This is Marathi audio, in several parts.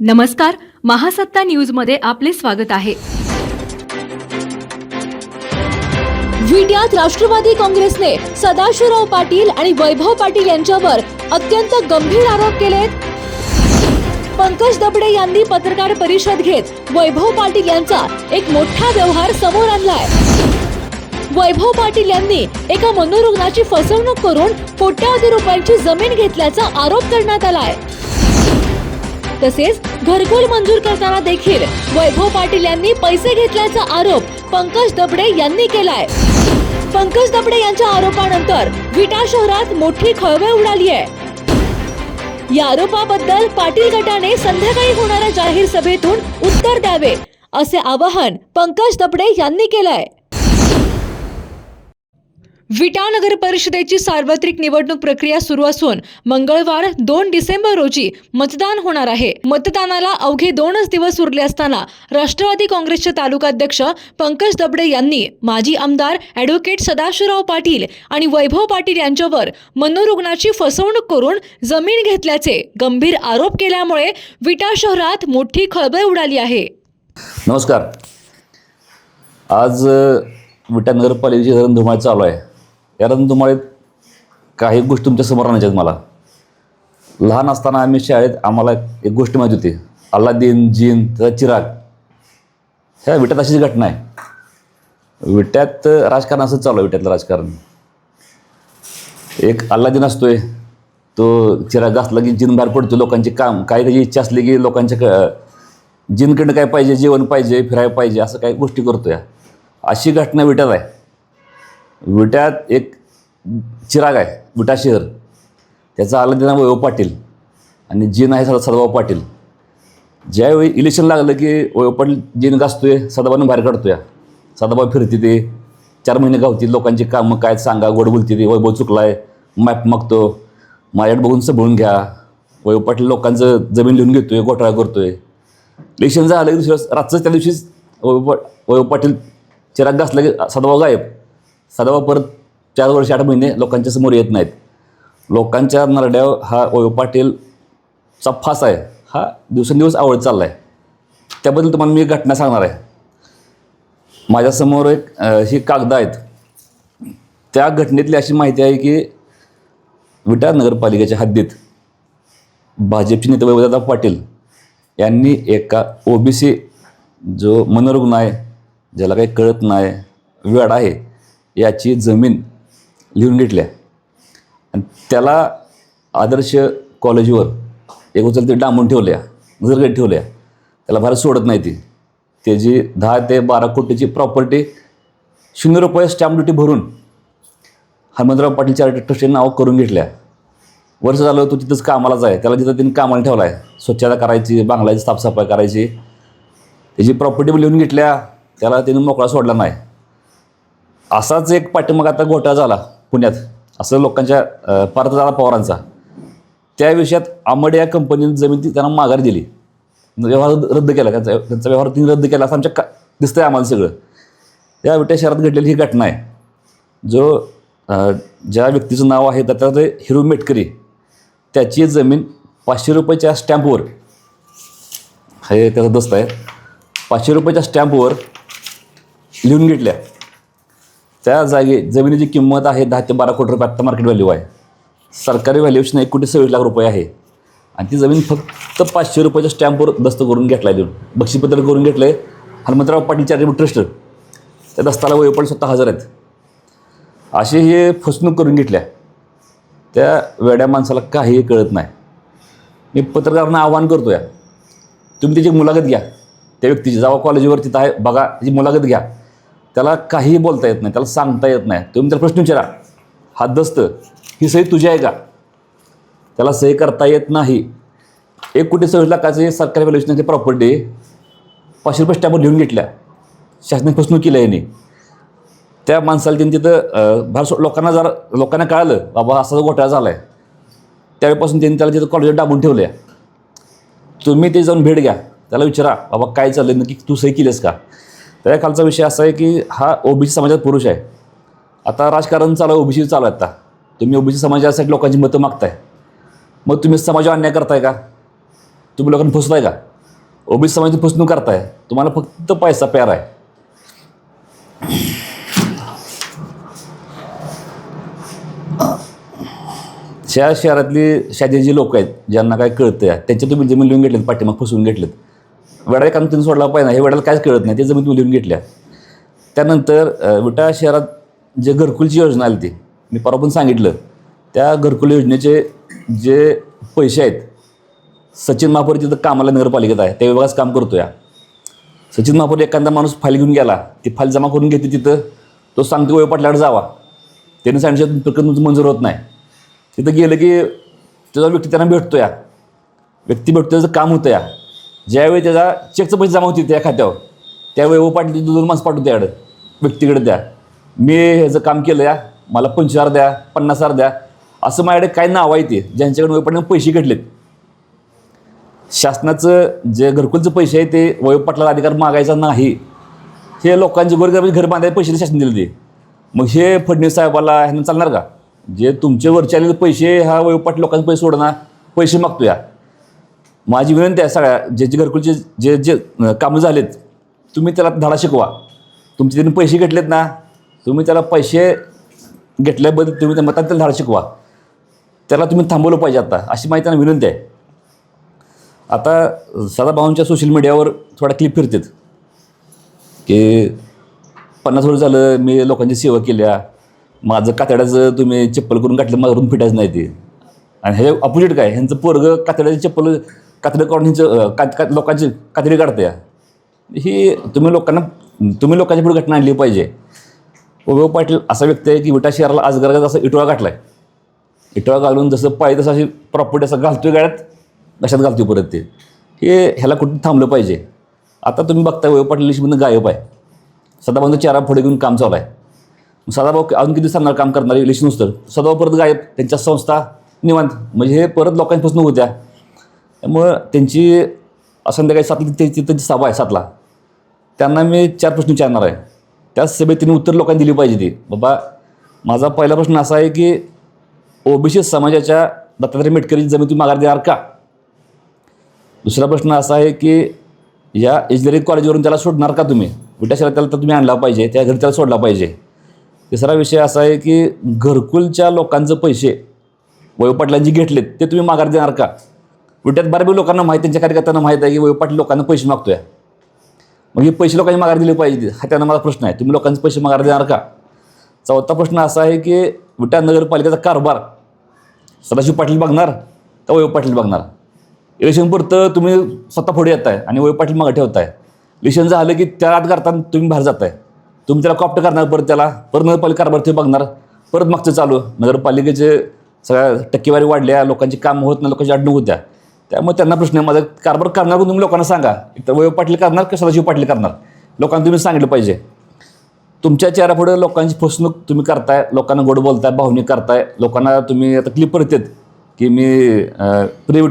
नमस्कार महासत्ता न्यूजमध्ये आपले स्वागत आहे. विट्यात राष्ट्रवादी काँग्रेसने सदाशिवराव पाटील आणि वैभव पाटील यांच्यावर अत्यंत गंभीर आरोप केलेत. पंकज दबडे यांनी पत्रकार परिषद घेत वैभव पाटील यांचा एक मोठा व्यवहार समोर आणलाय. वैभव पाटील यांनी एका मनोरुग्णाची फसवणूक करून कोट्यावधी रुपयांची जमीन घेतल्याचा आरोप करण्यात आलाय. तसेच घरकुल मंजूर करताना देखील वैभव पाटील यांनी पैसे घेतल्याचा आरोप पंकज दबडे यांनी केलाय. पंकज दबडे यांच्या आरोपानंतर विटा शहरात मोठी खळबळ उडाली आहे. या आरोपाबद्दल पाटील गटाने संध्याकाळी होणाऱ्या जाहीर सभेतून उत्तर द्यावे असे आवाहन पंकज दबडे यांनी केलंय. विटा नगर परिषदेची सार्वत्रिक निवडणूक प्रक्रिया सुरू असून मंगळवार दोन डिसेंबर रोजी मतदान होणार आहे. मतदानाला अवघे दोनच दिवस उरले असताना राष्ट्रवादी काँग्रेसचे तालुकाध्यक्ष पंकज दबडे यांनी माजी आमदार ॲडव्होकेट सदाशिवराव पाटील आणि वैभव पाटील यांच्यावर मनोरुग्णाची फसवणूक करून जमीन घेतल्याचे गंभीर आरोप केल्यामुळे विटा शहरात मोठी खळबळ उडाली आहे. नमस्कार. आज विटा नगरपालिकेची रणधुमाळी चालू आहे. या तुम्हाला काही गोष्टी तुमच्यासमोर आणायच्या आहेत मला. लहान असताना आम्ही शाळेत आम्हाला एक गोष्ट माहिती होती. अल्लादीन जीन त्याचा चिराग. ह्या विट्यात अशीच घटना आहे. विट्यात राजकारण असं चालू आहे विट्यातलं राजकारण. एक अल्लादीन असतोय. तो चिराग असला की जिन बाहेर पडतो लोकांचे काम. काही त्याची इच्छा असली की लोकांच्या क जिनकडनं काय पाहिजे जेवण पाहिजे फिरायला पाहिजे असं काही गोष्टी करतो या अशी घटना विट्यात आहे. विट्यात एक चिराग आहे विटा शहर त्याचा आलं आहे वैभव पाटील. आणि जिन आहे सदा सदाभाऊ पाटील. ज्यावेळी इलेक्शन लागलं की वैभव पाटील जिन गाजतोय सदाभाऊने बाहेर काढतोय. सदाभाऊ फिरते ते. चार महिने गावतील लोकांची कामं काय सांगा गोड बोलते ते. वैभव चुकलाय मॅप मागतो. माझ्याकडे बघून सबळून घ्या. वैभव पाटील लोकांचं जमीन लिहून घेतोय घोटाळा करतोय. इलेक्शन झालं की दुसऱ्या रातचं त्या दिवशीच वैभव पा- वैभव पाटील चिराग गासला की सदाभाऊ गायब. सदाभाऊ परत चार वर्ष आठ महिने लोकांच्या समोर येत नाहीत. लोकांच्या नरड्या हा वयो पाटीलचा फास आहे. हा दिवसेंदिवस आवडत चालला आहे त्याबद्दल तुम्हाला मी एक घटना सांगणार आहे. माझ्यासमोर एक ही कागदं आहेत. त्या घटनेतली अशी माहिती आहे की विटा नगरपालिकेच्या हद्दीत भाजपचे नेते वैभवदादा पाटील यांनी एका ओबीसी जो मनोरुग्ण आहे ज्याला काही कळत नाही वेळ आहे याची जमीन लिहून घेतल्या आणि त्याला आदर्श कॉलेजवर एक उचल ते डांबून ठेवल्या नजरगड ठेवल्या. त्याला फार सोडत नाही ती. त्याची दहा ते बारा कोटीची प्रॉपर्टी शून्य रुपये स्टॅम्प ड्युटी भरून हनुमंतराव पाटील चॅरिटी ट्रस्टचे नाव करून घेतल्या. वर्ष झालं तो तिथंच कामालाच आहे. त्याला तिथं तिने कामाला ठेवला आहे स्वच्छता करायची बांगलाची साफसफाई करायची. त्याची प्रॉपर्टी लिहून घेतल्या. त्याला तिने मोकळा सोडला नाही. असाच एक पाठीमाग आता घोटाळा झाला पुण्यात. असं लोकांच्या अं, झाला पवारांचा. त्या विषयात आंबडे या कंपनीने जमीन ती त्यांना माघार दिली. व्यवहार रद्द केला त्यांचा त्यांचा व्यवहार तिने रद्द केला असं आमच्या का दिसतंय आम्हाला सगळं. या विट्या शहरात घडलेली ही घटना आहे. जो ज्या व्यक्तीचं नाव आहे त्याचं ते हिरू मेटकरी. त्याची जमीन पाचशे रुपयाच्या स्टॅम्पवर हे त्याचा दस्त आहे पाचशे रुपयाच्या स्टॅम्पवर लिहून घेतल्या. त्या जागे जमिनीची किंमत आहे दहा ते बारा कोटी रुपये आत्ता मार्केट व्हॅल्यू आहे. सरकारी व्हॅल्युएशन एक कोटी सव्वीस लाख रुपये आहे. आणि ती जमीन फक्त पाचशे रुपयाच्या स्टॅम्पवर दस्त करून घेतला आहे देऊन. बक्षीपत्र करून घेतलं आहे हनुमंतराव पाटील चॅरिटेबल ट्रस्ट त्या दस्ताला वैपण स्वतः हजर आहेत. असे हे फसवणूक करून घेतल्या. त्या वेड्या माणसाला काहीही कळत नाही. मी पत्रकारांना आवाहन करतो या तुम्ही त्याची मुलाखत घ्या. त्या व्यक्तीची जावा कॉलेजवर तिथं आहे. बघा त्याची मुलाखत घ्या. त्याला काहीही बोलता येत नाही त्याला सांगता येत नाही. तुम्ही त्याला प्रश्न विचारा. हात दस्त ही सही तुझी आहे का? त्याला सही करता येत नाही. एक कोटी सव्वीस लाखाचे सरकारी व्हॅल्युएशनची प्रॉपर्टी पाचशे रुपये स्टॅम्पवर लिहून घेतल्या. शासनाने फसणूक केली आहे त्या माणसाला त्यांनी तिथं भारत सो लोकांना जर लोकांना कळालं बाबा असा घोटाळा झाला आहे त्यावेळेपासून त्यांनी त्याला तिथं कॉलेजात डाबून ठेवल्या. तुम्ही ते जाऊन भेट घ्या. त्याला विचारा बाबा काय चाललं नक्की तू सही केलीस का? त्या खालचा विषय असा आहे की हा ओबीसी समाजात पुरुष आहे. आता राजकारण चालू आहे ओबीसी चालू आहे आता. तुम्ही ओबीसी समाजासाठी लोकांची मतं मागताय. मग तुम्ही समाजावर अन्याय करताय का? तुम्ही लोकांना फसताय का? ओबीसी समाजाची फसणूक करताय. तुम्हाला फक्त पैसा प्यार आहे. शहर शहरातली शादी जी लोक आहेत ज्यांना काय कळतं त्यांच्या तुम्ही जमीन लिहून घेतलेत पाठीमाग फसवून घेतलेत. वेळा काम त्यांनी सोडला पाहिजे हे वेळाला कायच कळत नाही. ते जमीन तुम्ही लिहून घेतल्या. त्यानंतर विटा शहरात जे घरकुलची योजना आली ती मी परवा पण सांगितलं. त्या घरकुल योजनेचे जे पैसे आहेत सचिन महापौर तिथं कामाला नगरपालिकेत आहे. त्या विभागात काम करतो या सचिन महापौर एखादा माणूस फाईल घेऊन गेला ती फाईल जमा करून घेते तिथं. तो सांगतो वय पाटलाकडे जावा. त्याने सांगितलं प्रकरण तुमचं मंजूर होत नाही. तिथं गेलं की त्याचा व्यक्ती त्यांना भेटतो या व्यक्ती भेटतो त्याचं काम होतं या ज्यावेळी त्याचा चेकचं पैसे जमा होतील त्या खात्यावर त्यावेळी ओ पाटील दोन माणसं पाठवतो त्याकडं व्यक्तीकडे द्या. मी ह्याचं काम केलं या मला पंचवीस हजार द्या पन्नास हजार द्या असं माझ्याकडे काय नाव आहे ते ज्यांच्याकडे वयपाटील पैसे घेतलेत. शासनाचं जे घरकुलचं पैसे आहे ते वयोपाटला अधिकार मागायचा नाही. हे लोकांचे गोरगरीब घर बांधायला पैसे शासन दिले ते. मग हे फडणवीस साहेबाला ह्यांना चालणार का? जे तुमचे वरचे आलेले पैसे हा वयोपाट लोकांचे पैसे सोडणार पैसे मागतो या माझी विनंती आहे सगळ्या जे जे घरकुलचे जे जे कामं झालेत तुम्ही त्याला धडा शिकवा. तुमचे त्यांनी पैसे घेतलेत ना तुम्ही त्याला पैसे घेतल्याबद्दल तुम्ही त्या मतात त्याला धडा शिकवा. त्याला तुम्ही थांबवलं पाहिजे आता अशी माहिती त्यांना विनंती आहे. आता सदाभाऊंच्या सोशल मीडियावर थोडा क्लिप फिरतात. की पन्नास वर्ष झालं मी लोकांची सेवा केल्या माझं कातड्याचं तुम्ही चप्पल करून काढलं मारून फिटायचं नाही ते. आणि हे अपोजिट काय ह्यांचं पोरगं कातड्याची चप्पल कातडी काढून ह्यांचं अं, का लोकांची कातडी काढते. ही तुम्ही लोकांना तुम्ही लोकांच्या पुढे घटना आणली पाहिजे. वैभव पाटील असा व्यक्ती आहे की विटा शहराला आज गरज असं इटोळा घातला आहे इटोळा घालून जसं पाहिजे तसं अशी प्रॉपर्टी असं घालतोय गाड्यात कशात घालतोय परत ते. हे ह्याला कुठं थांबलं पाहिजे. आता तुम्ही बघता वयो पाटील लिस्टमधून गायब आहे. सदाभाऊंचा चेहरा पुढे घेऊन काम चालू आहे. सदाभाऊ अजून किती सांगणार काम करणारे इलेक्शन नुसतं. सदाभाऊ परत गायब त्यांच्या संस्था निवांत. म्हणजे हे परत लोकांपासून होत्या. त्यामुळं त्यांची संध्याकाळी सातला त्यांची त्यांची सभा आहे सातला. त्यांना मी चार प्रश्न विचारणार आहे. त्या सभेत त्यांनी उत्तर लोकांनी दिली पाहिजे ती. बाबा माझा पहिला प्रश्न असा आहे की ओबीसी समाजाच्या दत्तात्रय मेटकरीची जमीन तुम्ही माघार देणार का? दुसरा प्रश्न असा आहे की या इंजिनिअरिंग कॉलेजवरून त्याला सोडणार का तुम्ही? विटा शहरात त्याला तर तुम्ही आणला पाहिजे? त्या घरी त्याला सोडला पाहिजे. तिसरा विषय असा आहे की घरकुलच्या लोकांचं पैसे वयोपाटलांची घेतलेत ते तुम्ही माघार देणार का? विट्यात बऱ्यापैकी लोकांना माहीत त्यांच्या कार्यकर्त्यांना माहीत आहे की वयोपाटील लोकांना पैसे मागतोय. मग हे पैसे लोकांनी माघार दिले पाहिजे हा त्यांना माझा प्रश्न आहे. तुम्ही लोकांचे पैसे मागार देणार का? चौथा प्रश्न असा आहे की विटा नगरपालिकेचा कारभार सदाशिव पाटील बघणार का वयो पाटील बघणार? इलेक्शन पुरतं तुम्ही स्वतः पुढे येत आहे आणि वयो पाटील मागे ठेवताय. इलेक्शन झालं की त्या आत करताना तुम्ही बाहेर जाताय. तुम्ही त्याला कॉप्ट करणार परत त्याला परत नगरपालिका कारभार ते बघणार परत मागचं चालू. नगरपालिकेचे सगळ्या टक्केवारी वाढल्या लोकांची काम होत नाही लोकांची अडणूक होत्या. त्यामुळे त्यांना प्रश्न आहे माझा कारभार करणार तुम्ही लोकांना सांगा. एकतर तर वयो पाटील करणार का सदाशिव पाटील करणार? लोकांना तुम्ही सांगितलं पाहिजे. तुमच्या चेहऱ्यापुढे लोकांची फसवणूक तुम्ही करताय लोकांना गोड बोलताय भावनिक करताय लोकांना तुम्ही आता क्लिप परत येत की मी प्रिय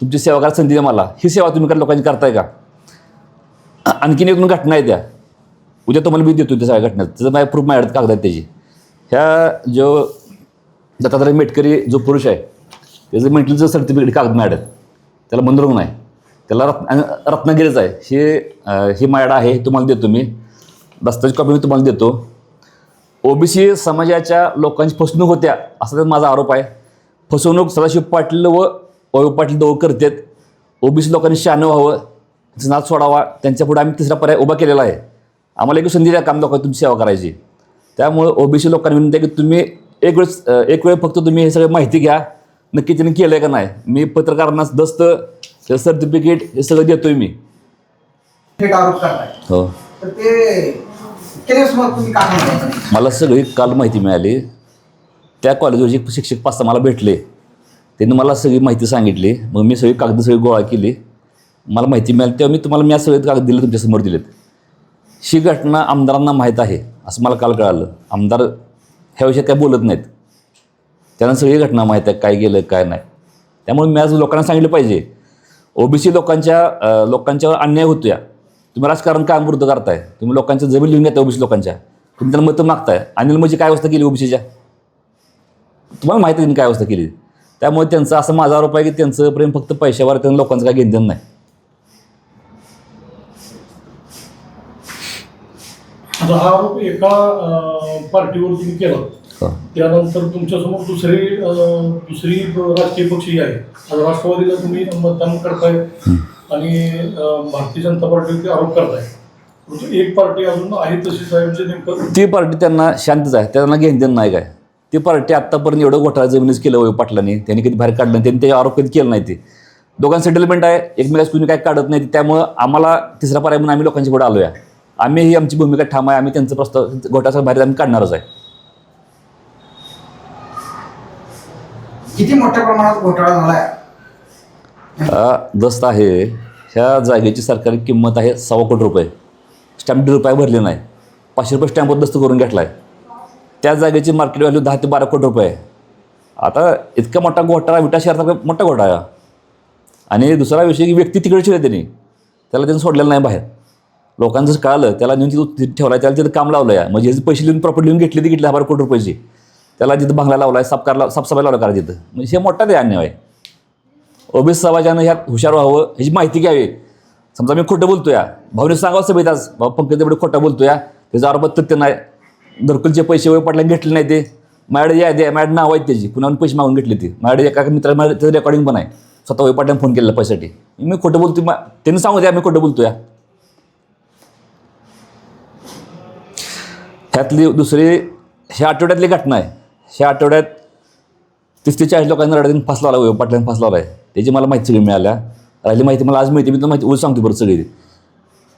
तुमची सेवा करायला संधी द्या मला. ही सेवा तुम्ही कर लोकांची करताय का? आणखीन एक घटना आहे त्या. उद्या तुम्हाला मी देतो त्या सगळ्या घटना. त्याचं माझ्या प्रूफ माझ्याकडे कागद आहेत त्याची. ह्या जो दत्तात्रय मेटकरी जो पुरुष आहे त्याचं मेंटलचं सर्टिफिकेट कागद माझ्याकडे त्याला मंदरुंग नाही. त्याला रत्न रत्नागिरीच आहे. हे हे मॅड आहे हे तुम्हाला देतो मी. दस्ताची कॉपी मी तुम्हाला देतो. ओबीसी समाजाच्या लोकांची फसवणूक होत्या असा त्यात माझा आरोप आहे. फसवणूक सदाशिव पाटील व वैभव पाटील दोघं करतात. ओबीसी लोकांनी शहाणं व्हावं त्यांचा नाच सोडावा त्यांच्यापुढे आम्ही तिसरा पर्याय उभा केलेला आहे. आम्हाला एक संधी द्या काम लोकांची तुमची सेवा करायची. त्यामुळे ओबीसी लोकांनी विनंती आहे की तुम्ही एक वेळेस एक वेळ फक्त तुम्ही हे सगळं माहिती घ्या. नक्की त्यांनी केलं आहे का नाही? मी पत्रकारांना दस्त सर्टिफिकेट हे सगळं देतोय मी. थेट आरोप करताय. हो. तर ते केल्यास मग तुम्ही काय म्हणता? मला सगळी काल माहिती मिळाली. त्या कॉलेजवरचे एक शिक्षक पाच सहा मला भेटले. त्यांनी मला सगळी माहिती सांगितली. मग मी सगळी कागद सगळी गोळा केली. मला माहिती मिळाली. तेव्हा मी तुम्हाला मी आज सगळे कागद दिले तुमच्यासमोर दिलेत. ही घटना आमदारांना माहीत आहे असं मला काल कळालं. आमदार ह्या विषयात काय बोलत नाहीत. त्यांना सगळी घटना माहीत आहे काय गेलं काय नाही. त्यामुळे मी आज लोकांना सांगितलं पाहिजे. ओबीसी लोकांच्या लोकांच्यावर अन्याय होतोया. तुम्ही राजकारण काम पुरतं करताय? तुम्ही लोकांच्या जमीन लिहून घेताय ओबीसी लोकांच्या. तुम्ही त्यांना मतं मागताय. अनिल म्हणजे काय अवस्था केली ओबीसीच्या? तुम्हाला माहिती आहे त्यांनी काय अवस्था केली. त्यामुळे त्यांचा असं माझा आरोप आहे की त्यांचं प्रेम फक्त पैशावर त्यांना लोकांचं काय घेणं नाही. आरोप एका पार्टीवर तुम्ही केला. त्यानंतर तुमच्यासमोर दुसरी दुसरी राजकीय पक्ष ही आहे राष्ट्रवादीला तुम्ही मतदान करताय आणि भारतीय जनता पार्टीवरती आरोप करताय. एक पार्टी अजून आहे तशीच आहे म्हणजे नेमकं? ती पार्टी त्यांना शांतच आहे. त्यांना घेणं नाही काय. ती पार्टी आत्तापर्यंत एवढं घोटाळा जमिनीच केलं वय पाटलांनी. त्यांनी कधी बाहेर काढलं नाही. त्यांनी त्याचे आरोप कधी केलं नाही ते. दोघांचं सेटलमेंट आहे. एकमेकाच कुणी काय काढत नाही. त्यामुळं आम्हाला तिसरा पर्याय म्हणून आम्ही लोकांच्या पुढे आलो आहे आम्ही ही आमची भूमिका ठाम आहे. आम्ही त्यांचं प्रस्ताव घोटाचा बाहेर आम्ही काढणारच आहे. किती मोठ्या प्रमाणात घोटाळा झाला हा दस्त आहे. ह्या जागेची सरकारी किंमत आहे सव्वा कोटी रुपये. स्टॅम्प रुपये भरले नाही. पाचशे रुपये स्टॅम्पवर दस्त करून घेतला आहे त्या जागेची मार्केट व्हॅल्यू दहा ते बारा कोटी रुपये आहे. आता इतका मोठा घोटाळा विटा शहराचा मोठा घोटाळा. आणि दुसरा विषय की व्यक्ती तिकडची शिवाय त्यांनी. त्याला त्यांनी सोडलेलं नाही बाहेर. लोकांचं कळालं त्याला नेऊन तिथं ठेवला त्याला तिथं काम लावलं आहे म्हणजे पैसे लिहून प्रॉपर्टी लिहून घेतली ती घेतली दहा बारा कोटी रुपयाची. त्याला जिथं बंगला लावला आहे साफकार साफसफाई लावला करा तिथं म्हणजे हे मोठा ते अन्याय. आहे ओबीसी समाजानं ह्यात हुशार व्हावं ह्याची माहिती घ्यावी. समजा मी खोटं बोलतो या भाऊने सांगावं सभेत आज. भाऊ पंकज एवढं खोटं बोलतो या त्याचा आरोप तथ्य नाही. घरकुलचे पैसे वगैरे पडले घेतले नाही ते. मॅड या द्या मॅड नाव आहेत त्याची. पुन्हा पैसे मागून घेतले ते? मॅड एका मित्रा माझ्या त्याचं रेकॉर्डिंग पण आहे. स्वतः वय पाटल्याने फोन केलेला पैशासाठी. मी खोटं बोलतो मा त्यांनी सांगू द्या मी खोटं बोलतो या ह्यातली दुसरी ह्या आठवड्यातली घटना आहे. ह्या आठवड्यात तीस ते चाळीस लोकांना रडायला फसला आला वय पाटल्याने आला आहे. त्याची मला माहिती सगळी मिळाल्या. राहिली माहिती मला आज मिळते मी तर माहिती उद्या सांगतो बरं सगळी.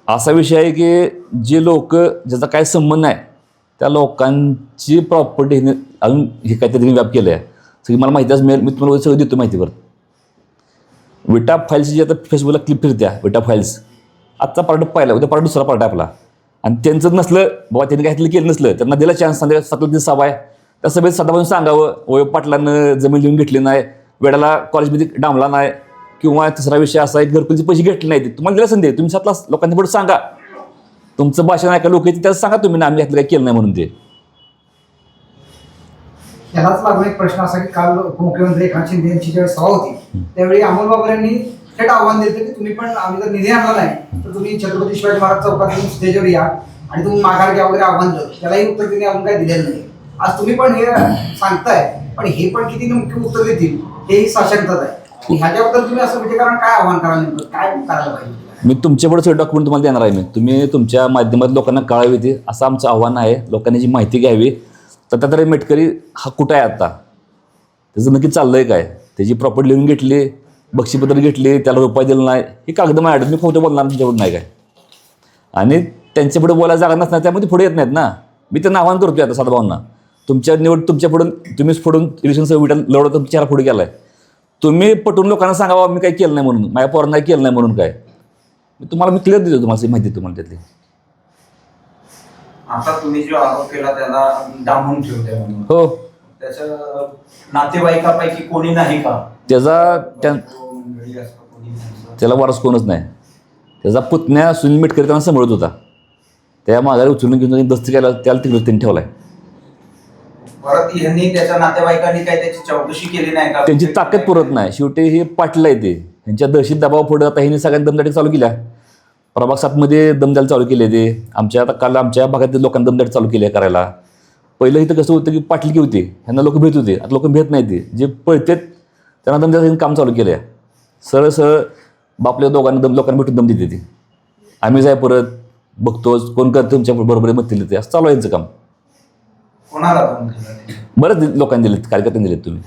असा विषय आहे की जे लोक ज्याचा काय संबंध नाही त्या लोकांची प्रॉपर्टी अजून हे काय त्यांनी व्याप केलं आहे सगळी मला माहिती आज मिळेल मी तुम्हाला सगळं देतो माहिती बरं विटा फाईल्सची जी आता फेसबुकला क्लिप फिरत्या विटा फाईल्स आजचा पार्ट पाहिला उद्या पार्ट दुसरा पार्ट आहे आपला. आणि त्यांचं नसलं बाबा त्यांनी काहीतरी केलं नसलं त्यांना दिला चान्स संध्याकाळी सकाळ दिन सभा आहे. त्या सभेत सदाभाऊन सांगावं वय पाटलानं जमीन लिहून घेतली नाही वेळाला कॉलेजमध्ये डांबला नाही किंवा तिसरा विषय असा आहे घरकुलचे पैसे घेतले नाही तुम्हाला दिला संधी? तुम्ही सातला लोकांनी पुढे सांगा. तुमचं भाषण ऐका लोक येते त्याचं सांगा तुम्ही आम्ही घातलं काय केलं नाही म्हणून ते. यालाच लागून एक प्रश्न असा की काल उपमुख्यमंत्री एकनाथ शिंदे यांची ज्यावेळी सभा होती त्यावेळी अमोल बाबर यांनी थेट आव्हान दिलं की तुम्ही पण आम्ही जर निधी आणला नाही तर तुम्ही छत्रपती शिवाजी महाराज चौकात स्टेजवर या आणि तुम्ही माघार घ्या वगैरे आव्हान दिलं त्यालाही उत्तर त्यांनी अजून काही दिलेलं नाही. आज तुम्ही पण हे सांगताय पण हे पण किती नेमकी उत्तर देतील हेही साशंकताच आहे. ह्याच्याबद्दल तुम्ही असं म्हणजे विजयकारण काय आव्हान कराल नेमकं? काय करायला पाहिजे? मी तुमच्याकडे सगळे डॉक्युमेंट तुम्हाला देणार आहे मी. तुम्ही तुमच्या माध्यमात लोकांना कळावी ते. असं आमचं आव्हान आहे. लोकांनी जी माहिती घ्यावी. दत्तात्रय मेटकरी हा कुठं आहे आता? त्याचं नक्की चाललं आहे काय? त्याची प्रॉपर्टी लिहून घेतली बक्षीपत्र घेतली त्याला रुपये दिला नाही. हे कागद माझ्याकडे मी खोटं बोलणार तुमच्याकडून नाही काय. आणि त्यांच्या पुढे बोलायला जागा नसणार त्यामध्ये पुढे येत नाहीत ना. मी त्यांना आव्हान करतोय आता साधाभावना तुमच्या निवड तुमच्या पुढून तुम्हीच पुढून इलेक्शन सर्विटल लढवत तुमच्यापुढे गेलाय. तुम्ही पटून लोकांना सांगावं मी काही केलं नाही म्हणून. माझ्या पोरांना केलं नाही म्हणून काय? मी तुम्हाला मी क्लिअर देतो तुम्हाला माहिती तुम्हाला त्यातली. आता तुम्ही जो आरोप केला त्याला डांबून ठेवते हो. त्याच्या नातेवाईकापैकी कोणी नाही का? त्याचा. त्याला वारस कोणच नाही. त्याचा पुतण्या सुनील मेटकर त्यांना सांभाळत होता. त्या माघारी उचलून घेऊन दस्त केला त्याला तिकडे त्यांनी ठेवला आहे परत यांनी त्याच्या नातेवाईकांनी काही त्याची चौकशी केली नाही का? त्यांची ताकद पुरत नाही. शेवटी हे पाटलं आहे ते. त्यांच्या दहशीत दबाव पुढे आता ह्यांनी सगळ्यांनी दमदाटी चालू केल्या. प्रभाग सातमध्ये दमदाटी चालू केली आहे ते. आमच्या आता काल आमच्या भागातील लोकांनी दमदाटी चालू केली आहे करायला. पहिलं इथं कसं होतं की पाटलकी होती. ह्यांना लोक भेट होते. आता लोक भेट नाही ते. जे पळतेत त्यांना दमदाटी काम चालू केलं आहे सरळ सरळ बापल्या दोघांना दम लोकांना भेटून दम देते ती. आम्ही जाय परत. बघतोच. कोण करतं तुमच्या बरोबर मत दिले ते. असं चालू आहे यांचं काम. कोणाला दम बरंच लोकांनी दिलेत कार्यकर्त्यांनी दिलेत तुम्ही.